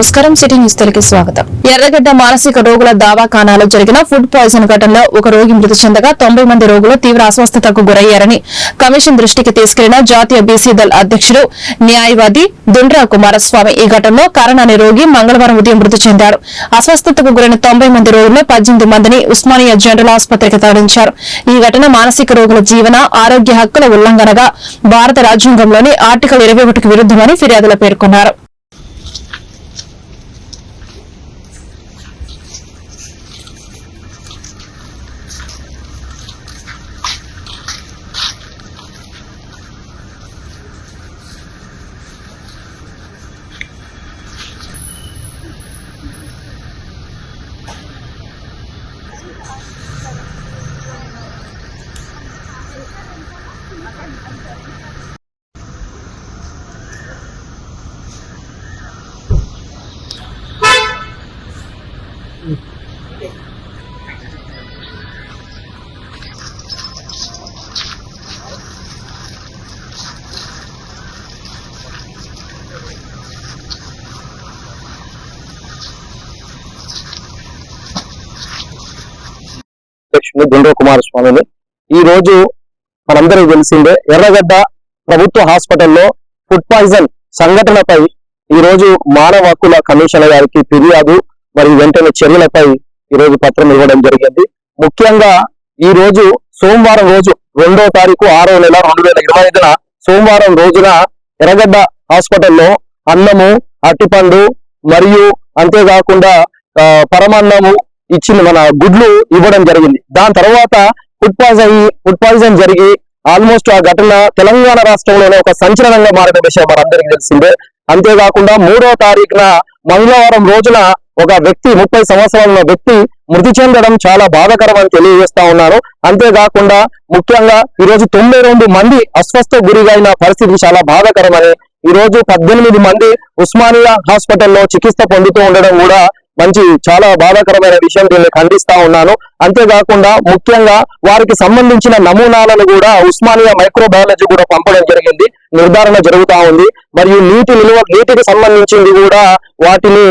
నమస్కారం. City news Telugu స్వాగతం. ఎర్రగడ్డ మానసిక రోగుల దావాఖానాలో జరిగిన ఫుడ్ పాయిజన్ ఘటనలో ఒక రోగి మృతి చెందగా తొంభై మంది రోగులు తీవ్ర అస్వస్థతకు గురయ్యారని కమిషన్ దృష్టికి తీసుకెళ్ళిన జాతీయ బీసీ దళ్ అధ్యక్షుడు న్యాయవాది దుండ్రా కుమారస్వామి ఈ ఘటనలో కరణ్ అనే రోగి మంగళవారం ఉదయం మృతి చెందారు. అస్వస్థతకు గురైన తొంభై మంది రోగుల్లో పద్దెనిమిది మందిని ఉస్మానియా జనరల్ ఆసుపత్రికి తరలించారు. ఈ ఘటన మానసిక రోగుల జీవన ఆరోగ్య హక్కుల ఉల్లంఘనగా భారత రాజ్యాంగంలోని ఆర్టికల్ ఇరవై ఒకటికి విరుద్దమని ఫిర్యాదులో పేర్కొన్నారు. అధ్యక్షులు గుండ్రో కుమారస్వామిని. ఈ రోజు మనందరికీ తెలిసిందే ఎర్రగడ్డ ప్రభుత్వ హాస్పిటల్లో ఫుడ్ పాయిజన్ సంఘటనపై ఈ రోజు మానవ హక్కుల కమిషన్ గారికి ఫిర్యాదు మరియు వెంటనే చర్యలపై ఈ రోజు పత్రం ఇవ్వడం జరిగింది. ముఖ్యంగా ఈ రోజు సోమవారం రోజు రెండో తారీఖు ఆరో నెల రెండు వేల ఇరవై ఐదున సోమవారం రోజున ఎర్రగడ్డ హాస్పిటల్లో అన్నము అట్టిపండు మరియు అంతేకాకుండా పరమాన్నము ఇచ్చిన మన గుడ్లు ఇవ్వడం జరిగింది. దాని తర్వాత ఫుడ్ పాయిజన్ ఫుడ్ పాయిజన్ జరిగి ఆల్మోస్ట్ ఆ ఘటన తెలంగాణ రాష్ట్రంలోనే ఒక సంచలనంగా మారిన విషయం మనందరికీ తెలిసిందే. అంతేకాకుండా మూడో తారీఖున మంగళవారం రోజున ఒక వ్యక్తి ముప్పై సంవత్సరాల వ్యక్తి మృతి చెందడం చాలా బాధాకరం అని తెలియజేస్తా ఉన్నాను. అంతేకాకుండా ముఖ్యంగా ఈ రోజు తొంభై రెండు మంది అస్వస్థ గురిగైన పరిస్థితి చాలా బాధాకరమని ఈ రోజు పద్దెనిమిది మంది ఉస్మానియా హాస్పిటల్లో చికిత్స పొందుతూ ఉండడం కూడా మంచి చాలా బాధాకరమైన విషయం దీన్ని ఖండిస్తా ఉన్నాను. అంతేకాకుండా ముఖ్యంగా వారికి సంబంధించిన నమూనాలను కూడా ఉస్మానియా మైక్రోబయాలజీ కూడా పంపడం జరిగింది. నిర్ధారణ జరుగుతా ఉంది. మరియు నీటి నిల్వ నీటికి సంబంధించింది కూడా వాటిని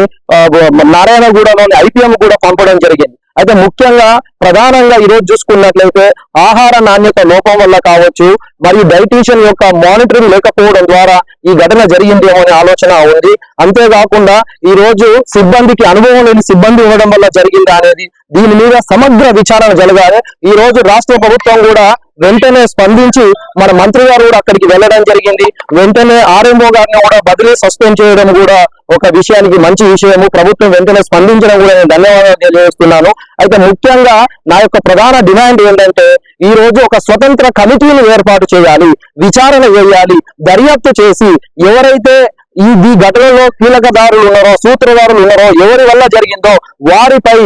నారాయణగూడలోని ఐపీఎం కూడా పంపడం జరిగింది. అయితే ముఖ్యంగా ప్రధానంగా ఈరోజు చూసుకున్నట్లయితే ఆహార నాణ్యత లోపం వల్ల కావచ్చు మరియు డైటీషియన్ యొక్క మానిటరింగ్ లేకపోవడం ద్వారా ఈ ఘటన జరిగిందేమో అనే ఆలోచన ఉంది. అంతేకాకుండా ఈ రోజు సిబ్బందికి అనుభవం లేని సిబ్బంది ఇవ్వడం వల్ల జరిగిందా అనేది దీని మీద సమగ్ర విచారణ జరగాలి. ఈ రోజు రాష్ట్ర ప్రభుత్వం కూడా వెంటనే స్పందించి మన మంత్రి గారు కూడా అక్కడికి వెళ్ళడం జరిగింది. వెంటనే ఆర్ఎంఓ గారిని కూడా బదిలీ సస్పెండ్ చేయడం కూడా ఒక విషయానికి మంచి విషయము. ప్రభుత్వం వెంటనే స్పందించడం కూడా నేను ధన్యవాదాలు తెలియజేస్తున్నాను. అయితే ముఖ్యంగా నా యొక్క ప్రధాన డిమాండ్ ఏంటంటే ఈ రోజు ఒక స్వతంత్ర కమిటీని ఏర్పాటు చేయాలి విచారణ చేయాలి దర్యాప్తు చేసి ఎవరైతే ఈ ఘటనలో కీలకదారులు ఉన్నారో సూత్రధారులు ఉన్నారో ఎవరి వల్ల జరిగిందో వారిపై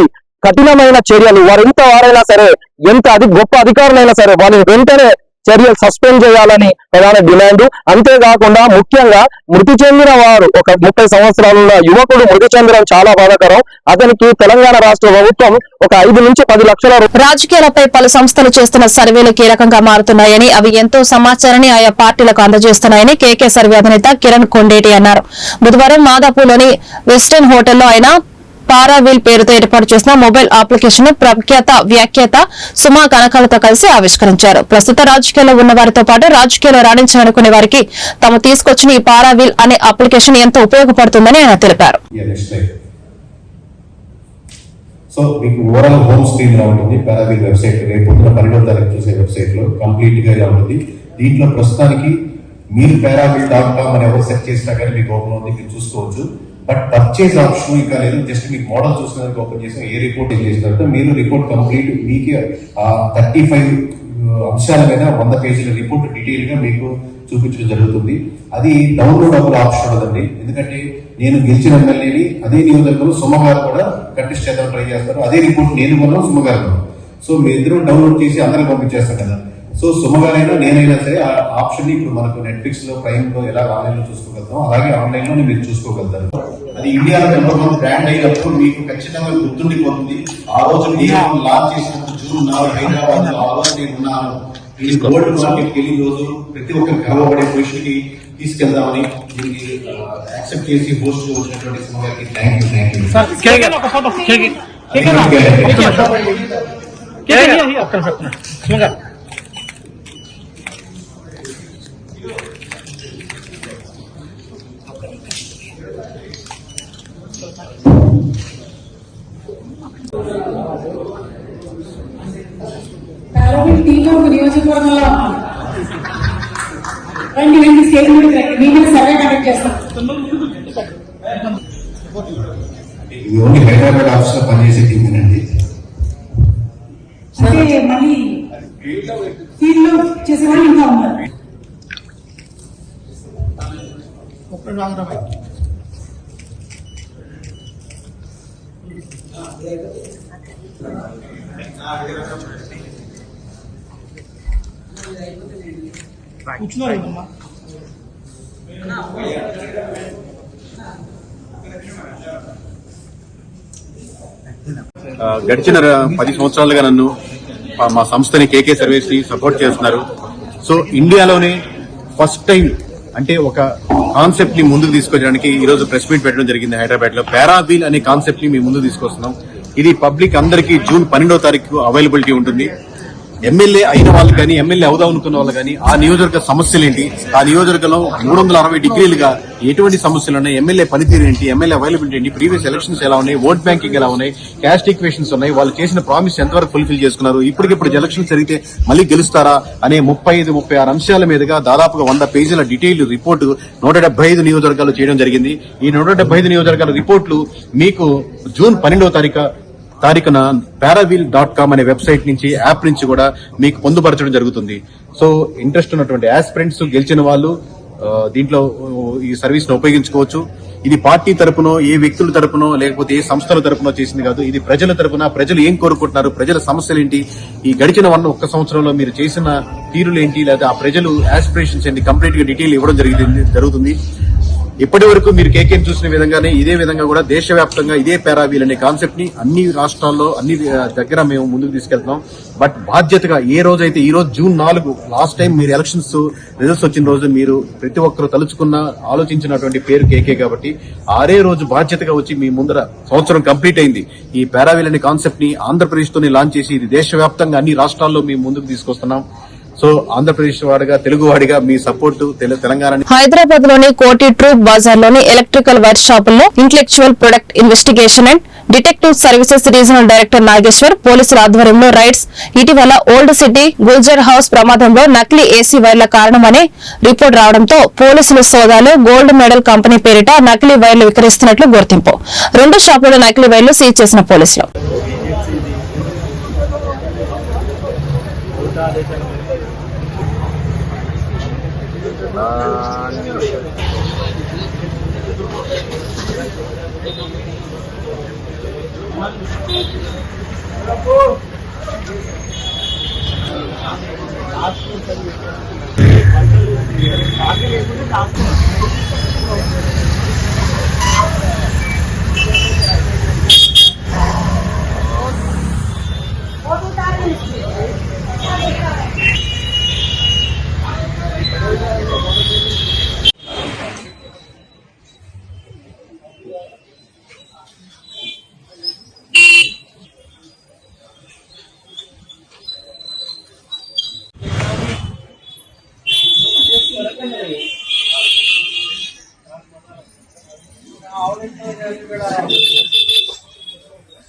కఠినమైన చర్యలు వారు ఎంత వారైనా సరే ఎంత అది గొప్ప అధికారులైనా సరే వాళ్ళు వెంటనే చర్యలు సస్పెండ్ చేయాలని ప్రధాన డిమాండ్. అంతేకాకుండా ముఖ్యంగా మృతి చెందిన వారు ఒక ముప్పై సంవత్సరాల యువకుడు మృతి చెందడం చాలా బాధాకరం. అతనికి తెలంగాణ రాష్ట్ర ప్రభుత్వం ఒక ఐదు నుంచి పది లక్షల రాజకీయాలపై పలు సంస్థలు చేస్తున్న సర్వేలు కీలకంగా మారుతున్నాయని అవి ఎంతో సమాచారాన్ని ఆయా పార్టీలకు అందజేస్తున్నాయని కేకే సర్వే అధినేత కిరణ్ కొండేటి అన్నారు. బుధవారం మాదాపూర్లోని వెస్టర్న్ హోటల్లో ఆయన పారావీల్ పేరుతో ఏర్పాటు చేసిన మొబైల్ అప్లికేషన్ ప్రఖ్యాత వ్యాఖ్యాత సుమా కనకాలతో కలిసి ఆవిష్కరించారు. ప్రస్తుత రాజకీయాల్లో ఉన్న వారితో పాటు రాజకీయాల్లో రాణించాలనుకునే వారికి తాము తీసుకొచ్చిన ఈ పారావీల్ అనే అప్లికేషన్ ఎంతో ఉపయోగపడుతుందని ఆయన తెలిపారు. సో మీకు ఓవరాల్ హోమ్ స్క్రీన్ ఇలా ఉంటుంది. పారావీల్ వెబ్సైట్ రేపు పొద్దున పన్నెండవ తారీఖు చూసే వెబ్సైట్లో కంప్లీట్గా ఇలా ఉంటుంది. దీంట్లో ప్రస్తుతానికి మీరు పారావీల్ డాట్ కామ్ అని ఎవరు సెర్చ్ చేసినా కానీ మీకు ఓపెన్ ఉంది మీరు చూసుకోవచ్చు. బట్ పర్చేజ్ ఆప్షన్ ఇంకా లేదు. జస్ట్ మీకు మోడల్ చూసినందుకు ఓపెన్ చేసి ఏ రిపోర్ట్ చేసిన తర్వాత మీరు రిపోర్ట్ కంప్లీట్ మీకు థర్టీ ఫైవ్ అంశాల మీద వంద పేజీల రిపోర్ట్ డీటెయిల్గా మీకు చూపించడం జరుగుతుంది. అది డౌన్లోడ్ అవ్వే ఆప్షన్ ఉండదండి ఎందుకంటే నేను గెలిచిన ఎమ్మెల్యేని అదే నియోజకవర్గంలో సుమగారు కూడా కంటెస్ట్ చేద్దాం ట్రై చేస్తారు. అదే రిపోర్ట్ నేను కొన్నాను సుమగారు సో మీ ఇద్దరు డౌన్లోడ్ చేసి అందరికి పంపించేస్తాం కదా. సో సుమ గారైనా నేనైనా సరే ఆ ఆప్షన్ ఇప్పుడు మనకు నెట్ఫ్లిక్స్లో ప్రైమ్లో ఎలా ఆన్లైన్లో చూసుకోగలుగుతాం అలాగే ఆన్లైన్లో మీరు చూసుకోగలుగుతారు. అది ఇండియాలో నెంబర్ వన్ బ్రాండ్ అయినప్పుడు మీకు ఖచ్చితంగా గుర్తుండిపోతుంది. ఆ రోజు నేను లాంచ్ చేసినప్పుడు జూన్ నాలుగు హైదరాబాద్లో ఆ రోజు నేను ఉన్నాను ఈ గోల్డ్ మార్కెట్ వెళ్ళి రోజు ప్రతి ఒక్కరు గర్వపడే పొజిషన్కి తీసుకెళ్దామని దీనికి యాక్సెప్ట్ చేసి హోస్ట్ వచ్చినటువంటి సింహ గారికి thank you thank you sir KK ఒక ఫోటో కేకే కేకే నా కేకే హియర్ ఒక్క నిమిషం, చేసేవాళ్ళు ఇంకా ఉన్నారు కూర్చున్నారు గడిచిన పది సంవత్సరాలుగా నన్ను మా సంస్థని కేకే సర్వీస్ని సపోర్ట్ చేస్తున్నారు. సో ఇండియాలోనే ఫస్ట్ టైం అంటే ఒక కాన్సెప్ట్ని ముందుకు తీసుకొచ్చడానికి ఈ రోజు ప్రెస్ మీట్ పెట్టడం జరిగింది హైదరాబాద్లో పారాబీల్ అనే కాన్సెప్ట్ని మేము ముందుకు తీసుకొస్తున్నాం. ఇది పబ్లిక్ అందరికీ జూన్ పన్నెండో తారీఖు అవైలబిలిటీ ఉంటుంది. ఎమ్మెల్యే అయిన వాళ్ళు కానీ ఎమ్మెల్యే అవుదాం అనుకున్న వాళ్ళు కానీ ఆ నియోజకవర్గ సమస్యలు ఏంటి ఆ నియోజకవర్గంలో మూడు వందల అరవై డిగ్రీలుగా ఎటువంటి సమస్యలు ఉన్నాయి? ఎమ్మెల్యే పనితీరు ఏంటి? ఎమ్మెల్యే అవైలబిలిటీ ఏంటి? ప్రీవియస్ ఎలక్షన్స్ ఎలా ఉన్నాయి? ఓట్ బ్యాంకింగ్ ఎలా ఉన్నాయి? క్యాస్ట్ ఈక్వేషన్స్ ఉన్నాయి. వాళ్ళు చేసిన ప్రామిస్ ఎంతవరకు ఫుల్ఫిల్ చేసుకున్నారు? ఇప్పటికిప్పుడు ఎలక్షన్స్ జరిగితే మళ్ళీ గెలుస్తారా? అనే ముప్పై ఐదు ముప్పై ఆరు అంశాల మీదుగా దాదాపుగా వంద పేజీల డీటెయిల్ రిపోర్టు నూట డెబ్బై ఐదు నియోజకవర్గాలు చేయడం జరిగింది. ఈ నూట డెబ్బై ఐదు నియోజకవర్గాల రిపోర్ట్లు మీకు జూన్ పన్నెండవ తారీఖు తారీఖున పారావీల్ డాట్ కామ్ అనే వెబ్సైట్ నుంచి యాప్ నుంచి కూడా మీకు పొందుపరచడం జరుగుతుంది. సో ఇంట్రెస్ట్ ఉన్నటువంటి ఆస్పిరెంట్స్ గెలిచిన వాళ్ళు దీంట్లో ఈ సర్వీస్ను ఉపయోగించుకోవచ్చు. ఇది పార్టీ తరపునో ఏ వ్యక్తుల తరపునో లేకపోతే ఏ సంస్థల తరపునో చేసింది కాదు. ఇది ప్రజల తరపున ప్రజలు ఏం కోరుకుంటున్నారు ప్రజల సమస్యలు ఏంటి ఈ గడిచిన వన్ ఒక్క సంవత్సరంలో మీరు చేసిన తీరులు ఏంటి లేదా ఆ ప్రజలు ఆస్పిరేషన్స్ ఏంటి కంప్లీట్గా డీటెయిల్ ఇవ్వడం జరిగింది జరుగుతుంది. ఇప్పటి వరకు మీరు కేకేం చూసిన విధంగానే ఇదే విధంగా కూడా దేశవ్యాప్తంగా ఇదే పారావీల్ అనే కాన్సెప్ట్ని అన్ని రాష్ట్రాల్లో అన్ని దగ్గర మేము ముందుకు తీసుకెళ్తున్నాం. బట్ బాధ్యతగా ఏ రోజైతే ఈ రోజు జూన్ నాలుగు లాస్ట్ టైం మీరు ఎలక్షన్స్ రిజల్ట్స్ వచ్చిన రోజు మీరు ప్రతి ఒక్కరు తలుచుకున్న ఆలోచించినటువంటి పేరు కేకే కాబట్టి ఆరే రోజు బాధ్యతగా వచ్చి మీ ముందర సంవత్సరం కంప్లీట్ అయింది. ఈ పారావీల్ అనే కాన్సెప్ట్ని ఆంధ్రప్రదేశ్ తోనే లాంచ్ చేసి ఇది దేశవ్యాప్తంగా అన్ని రాష్ట్రాల్లో మేము ముందుకు తీసుకొస్తున్నాం. సో ఆంధ్రప్రదేశ్ వాడిగా తెలుగు వాడిగా మీ సపోర్ట్ తెలంగాణ హైదరాబాద్లోని కోటి ట్రూప్ బజార్లోని ఎలక్ట్రికల్ వైర్ షాపుల్లో intellectual product investigation and detective services regional director Nageshwar పోలీసుల ఆధ్వర్యంలో రైడ్స్ ఇటీవల ఓల్డ్ సిటీ గుల్జర్ హౌస్ ప్రమాదంలో నకిలీ ఏసీ వైర్ల కారణమనే రిపోర్ట్ రావడంతో పోలీసులు సోదాలు గోల్డ్ మెడల్ కంపెనీ పేరిట నకిలీ వైర్లు విక్రయిస్తున్నట్లు గుర్తింపు. రెండు షాపుల నకిలీ వైర్లు సీజ్ చేసిన పోలీసులు. నాకు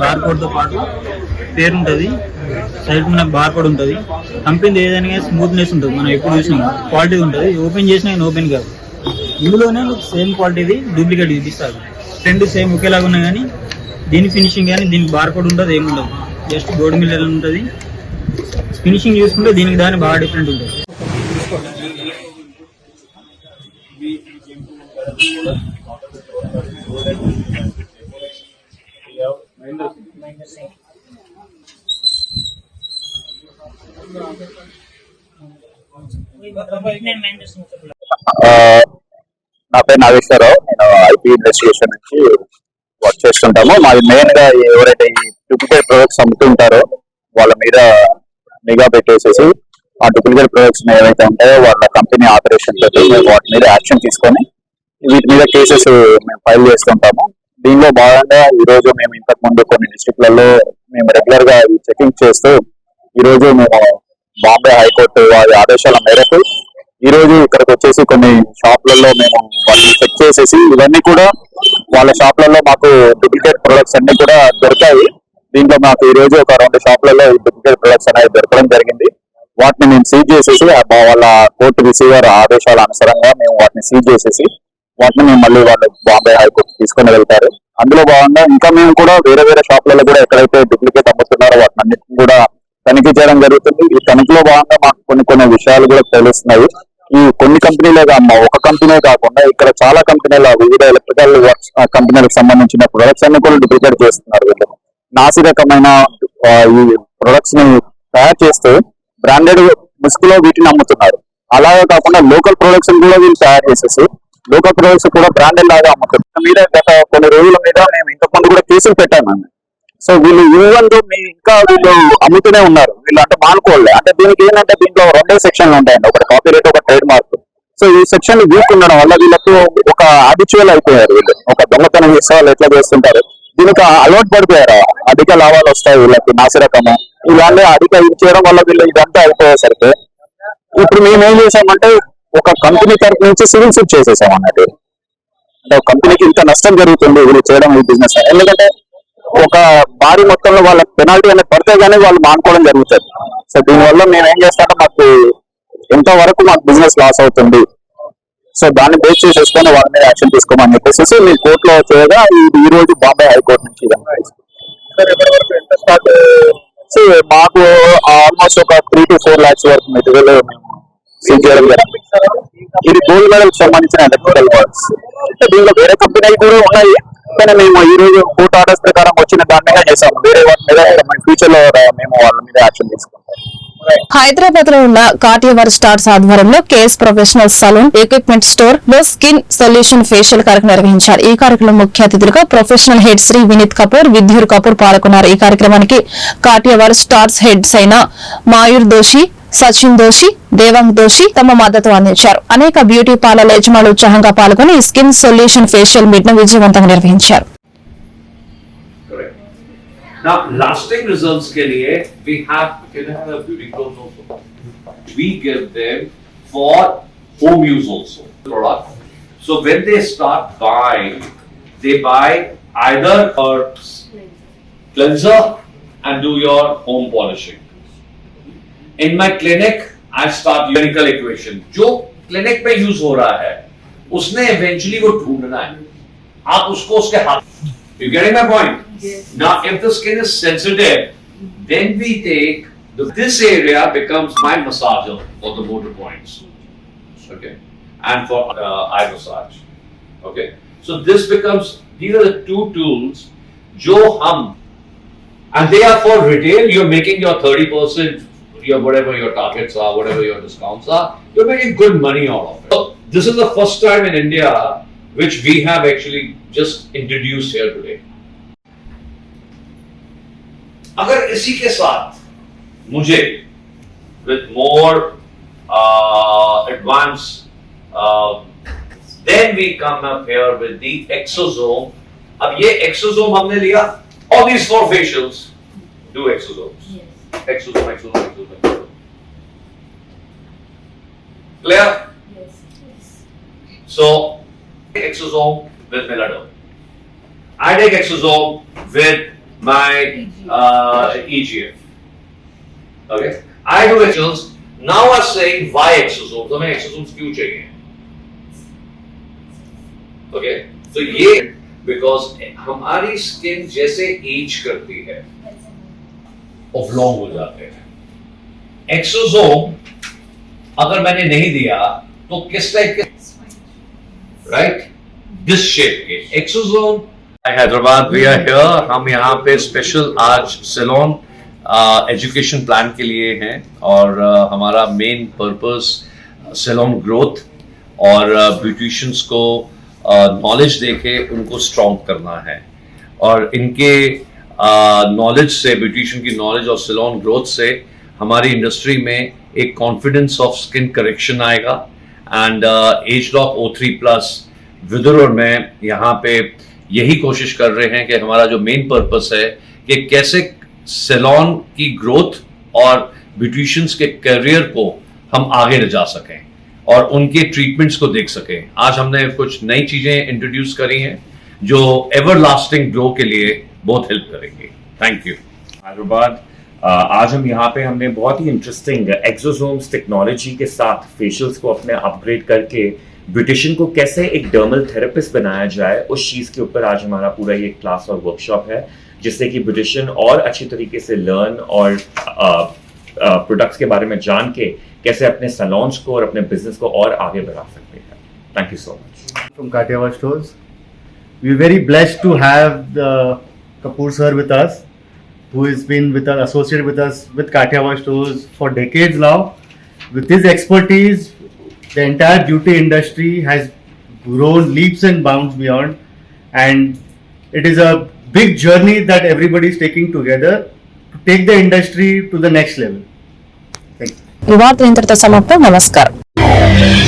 బార్ కోడ్తో పాటు పేరు ఉంటుంది సైడ్ మీద బార్ కోడ్ ఉంటుంది. కంపెనీ ఏదైనా స్మూత్నెస్ ఉంటుంది మనం ఎప్పుడు చూసినాం. క్వాలిటీ ఉంటుంది ఓపెన్ చేసినా కానీ ఓపెన్ కాదు. ఇందులోనే సేమ్ క్వాలిటీది డూప్లికేట్ చూపిస్తారు. రెండు సేమ్ ఒకేలాగా ఉన్నాయి కానీ దీని ఫినిషింగ్ కానీ దీనికి బార్ కోడ్ ఉంటుంది ఏమి ఉండదు జస్ట్ గోల్డ్ మిల్లర్ ఉంటుంది. ఫినిషింగ్ చూసుకుంటే దీనికి దాని బాగా డిఫరెంట్ ఉంటుంది. ఆ, నా పేరు నాగేశ్వరరావు. నేను ఐపీ ఇన్వెస్టిగేషన్ నుంచి వర్క్ చేస్తుంటాము. మాది మెయిన్గా ఎవరైతే ఈ డూప్లికేట్ ప్రొడక్ట్స్ అమ్ముతుంటారో వాళ్ళ మీద నిఘా పెట్టేసేసి ఆ డూప్లికేట్ ప్రొడక్ట్స్ ఏవైతే ఉంటాయో వాళ్ళ కంపెనీ ఆపరేషన్ వాటి మీద యాక్షన్ తీసుకొని వీటి మీద కేసెస్ మేము ఫైల్ చేస్తుంటాము. దీనిలో భాగంగా ఈ రోజు మేము ఇంతకు ముందు కొన్ని డిస్ట్రిక్ట్లలో మేము రెగ్యులర్గా చెకింగ్ చేస్తూ ఈ రోజు మేము బాంబే హైకోర్టు వారి ఆదేశాల మేరకు ఈ రోజు ఇక్కడికి వచ్చేసి కొన్ని షాప్లలో మేము వాళ్ళని చెక్ చేసేసి ఇవన్నీ కూడా వాళ్ళ షాప్లలో మాకు డూప్లికేట్ ప్రొడక్ట్స్ అన్ని కూడా దొరికాయి. దీంట్లో మాకు ఈ రోజు ఒక రెండు షాప్లలో డూప్లికేట్ ప్రొడక్ట్స్ అనేవి దొరకడం జరిగింది. వాటిని మేము సీజ్ చేసేసి వాళ్ళ కోర్టు రిసీవర్ ఆదేశాల అనుసారంగా మేము వాటిని సీజ్ చేసేసి వాటిని మేము మళ్ళీ వాళ్ళు బాంబే హైకోర్టు తీసుకుని వెళ్తారు. అందులో భాగంగా ఇంకా మేము కూడా వేరే వేరే షాపులలో కూడా ఎక్కడైతే డూప్లికేట్ అమ్ముతున్నారో వాటిని అన్నింటిని కూడా తనిఖీ చేయడం జరుగుతుంది. ఈ తనిఖీలో భాగంగా మాకు కొన్ని కొన్ని విషయాలు కూడా తెలుస్తున్నాయి. ఈ కొన్ని కంపెనీలే కామ్మా ఒక కంపెనీ కాకుండా ఇక్కడ చాలా కంపెనీల వివిధ ఎలక్ట్రికల్ కంపెనీలకు సంబంధించిన ప్రొడక్ట్స్ అన్ని కూడా డూప్లికేట్ చేస్తున్నారు. వీళ్ళు నాసి రకమైన ఈ ప్రొడక్ట్స్ని తయారు చేస్తే బ్రాండెడ్ ముసుగులో వీటిని అమ్ముతున్నారు. అలాగే కాకుండా లోకల్ ప్రొడక్ట్స్ కూడా వీళ్ళు తయారు చేసేసి లోకల్ ప్రొడక్ట్స్ కూడా బ్రాండెడ్ లాగా అమ్ముతున్నారు. మీద గత కొన్ని రోజుల మీద మేము ఇంతకుముందు కూడా కేసులు పెట్టాము సో వీళ్ళు ఈవెన్ మీ ఇంకా వీళ్ళు అమ్ముతూనే ఉన్నారు. వీళ్ళు అంటే మానుకోవాలి అంటే దీనికి ఏంటంటే దీంట్లో రెండే సెక్షన్లు ఉంటాయండి. ఒకటి కాపీ రేట్ ఒక ట్రేడ్ మార్క్ సో ఈ సెక్షన్ వీక్ ఉండడం వల్ల వీళ్ళకు ఒక అడిచువల్ అయిపోయారు వీళ్ళు. ఒక దొంగతనం చేసే వాళ్ళు ఎట్లా చేస్తుంటారు? దీనికి అలవాటు పడిపోయారు? అధిక లాభాలు వస్తాయి వీళ్ళకి నాసిరకము. ఇవన్నీ అధిక ఇది చేయడం వల్ల వీళ్ళు ఇదంతా అయిపోయేసరికి ఇప్పుడు మేము ఏం చేసామంటే ఒక కంపెనీ తరపు నుంచి సివిల్ సూట్ చేసేసాం అన్నట్టు. అంటే కంపెనీకి ఇంత నష్టం జరుగుతుంది వీళ్ళు చేయడం ఈ బిజినెస్ ఎందుకంటే ఒక భారీ మొత్తంలో వాళ్ళ పెనాల్టీ అనేది పడితే గానీ వాళ్ళు మానుకోవడం జరుగుతుంది. సో దీనివల్ల మేము ఏం చేస్తామంటే మాకు ఎంత వరకు మాకు బిజినెస్ లాస్ అవుతుంది. సో దాన్ని బేస్ చేసేసుకొని వాళ్ళ మీద యాక్షన్ తీసుకోమని చెప్పేసి మీ కోర్టులో చేయగా ఇది ఈ రోజు బాంబే హైకోర్టు నుంచి ఇదంతా మాకు ఆల్మోస్ట్ ఒక త్రీ టు ఫోర్ లాక్స్ వరకు మెటీరియల్ సీజ్ చేయడం జరిగింది. ఇది గోల్డ్ మెడల్ సంబంధించిన ఎలక్ట్రికల్ వర్క్స్ దీనిలో వేరే కంపెనీ కూడా ఉన్నాయి. కానీ మేము ఈ రోజు కోర్ట్ ఆర్డర్స్ ప్రకారం వచ్చిన దాని మీద చేసాము వేరే వాటి మీద ఫ్యూచర్లో మేము వాళ్ళ మీద యాక్షన్ తీసుకుంటాం. హైదరాబాద్లో ఉన్న కాటియవర్ స్టార్స్ ఆధ్వర్యంలో కేఎస్ ప్రొఫెషనల్ సలూన్ ఎక్విప్మెంట్ స్టోర్లో స్కిన్ సొల్యూషన్ ఫేషియల్ కార్యక్రమం నిర్వహించారు. ఈ కార్యక్రమం ముఖ్య అతిథులుగా ప్రొఫెషనల్ హెడ్ శ్రీ వినీత్ కపూర్ విద్యుర్ కపూర్ పాల్గొన్నారు. ఈ కార్యక్రమానికి కాటియవర్ స్టార్స్ హెడ్స్ అయిన మాయూర్ దోషి సచిన్ దోషి దేవాంగ్ దోషి తమ మద్దతు అందించారు. అనేక బ్యూటీ పార్లర్ యజమానులు ఉత్సాహంగా పాల్గొని ఈ స్కిన్ సొల్యూషన్ ఫేషియల్ మీట్ను విజయవంతంగా నిర్వహించారు. Now, lasting results के लिए we have can I have a beauty clothes also. We give them for home use also product. So when they start buying, they buy either a cleanser and do your home polishing. In my clinic, I start numerical equation. जो clinic पे use हो रहा है, उसने eventually वो ढूंढना है. आप उसको उसके हाथ You getting my point? Yes. Now, if the skin is sensitive, then we take the, this area becomes my massager for the motor points. Okay, and for uh, eye massage. Okay, so this becomes these are the two tools. Jo hum, and they are for retail. You're making your thirty percent, your whatever your targets are, whatever your discounts are, you're making good money out of it. So this is the first time in India which we have actually just introduced here today. अगर इसी के साथ मुझे with more uh, advanced uh, then we come up here with the exosome अब ये exosome हमने लिया all these four facials do exosomes exosome exosome exosome, exosome. clear so exosome with meladome I take exosome with my uh, EGF Okay. I do exosomes. Now are saying why exosomes? हमें exosomes क्यों चाहिए? Okay. तो ये because हमारी skin जैसे age करती है oblong हो जाते हैं एक्सोसोम अगर मैंने नहीं दिया तो किस टाइप के राइट दिस शेप के exosome Hyderabad we are here हम यहाँ पे स्पेशल आज सेलोन एजुकेशन प्लान के लिए हैं और uh, हमारा मेन पर्पस सेलोन ग्रोथ और ब्यूटिशियंस को नॉलेज दे के उनको स्ट्रॉन्ग करना है। और इनके नॉलेज से ब्यूटिशियन की नॉलेज और सेलोन ग्रोथ से हमारी इंडस्ट्री में एक कॉन्फिडेंस ऑफ़ स्किन करेक्शन आएगा। And age lock O three plus Vidur और मैं यहाँ पे यही कोशिश कर रहे हैं कि हमारा जो मेन पर्पस है कि कैसे सेलॉन की ग्रोथ और ब्यूटिशियंस के करियर को हम आगे ले जा सकें और उनके ट्रीटमेंट्स को देख सकें। आज हमने कुछ नई चीज़ें इंट्रोड्यूस करी हैं जो एवर लास्टिंग ग्रो के लिए बहुत हेल्प करेंगे। थैंक यू हैदराबाद आज हम यहाँ पे हमने बहुत ही इंटरेस्टिंग एक्सोसोम्स टेक्नोलॉजी के साथ फेशियल्स को अपने अपग्रेड करके ब्यूटिशियन को कैसे एक डर्मल थेरेपिस्ट बनाया जाए, उस चीज़ के ऊपर आज हमारा पूरा ये क्लास और वर्कशॉप है, जिससे कि ब्यूटिशियन और अच्छी तरीके से लर्न और प्रोडक्ट्स के बारे में जान के कैसे अपने सलॉन्स को और अपने बिज़नेस को और आगे बढ़ा सकते हैं। Thank you so much from Kathiawar stores we very blessed to have the Kapoor sir with us who is been with associate with us with Kathiawar stores for decades now with his expertise the entire beauty industry has grown leaps and bounds beyond, and it is a big journey that everybody is taking together to take the industry to the next level. Thank you. ಯುವ